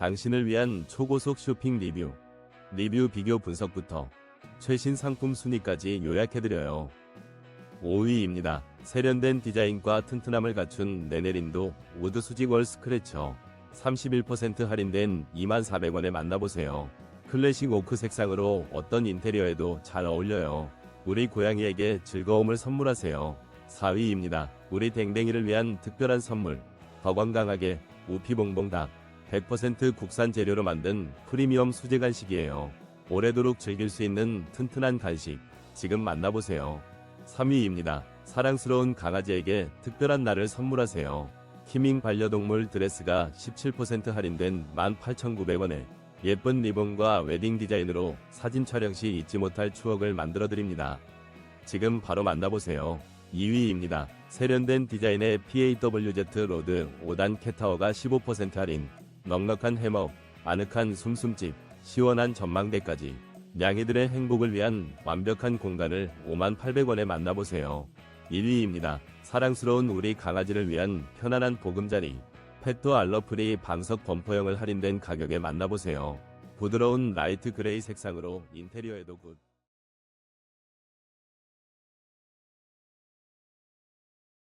당신을 위한 초고속 쇼핑 리뷰. 리뷰 비교 분석부터 최신 상품 순위까지 요약해드려요. 5위입니다. 세련된 디자인과 튼튼함을 갖춘 네네린도 우드 수직 월 스크래처 31% 할인된 24,000원에 만나보세요. 클래식 오크 색상으로 어떤 인테리어에도 잘 어울려요. 우리 고양이에게 즐거움을 선물하세요. 4위입니다. 우리 댕댕이를 위한 특별한 선물. 더 건강하게 우피봉봉닭 100% 국산 재료로 만든 프리미엄 수제 간식이에요. 오래도록 즐길 수 있는 튼튼한 간식. 지금 만나보세요. 3위입니다. 사랑스러운 강아지에게 특별한 날을 선물하세요. 키밍 반려동물 드레스가 17% 할인된 18,900원에 예쁜 리본과 웨딩 디자인으로 사진 촬영 시 잊지 못할 추억을 만들어 드립니다. 지금 바로 만나보세요. 2위입니다. 세련된 디자인의 PAWZ 로드 5단 캣타워가 15% 할인, 넉넉한 해먹, 아늑한 숨숨집, 시원한 전망대까지 냥이들의 행복을 위한 완벽한 공간을 58,800원에 만나보세요. 1위입니다. 사랑스러운 우리 강아지를 위한 편안한 보금자리, 펫도 알러프리 방석 범퍼형을 할인된 가격에 만나보세요. 부드러운 라이트 그레이 색상으로 인테리어에도 굿.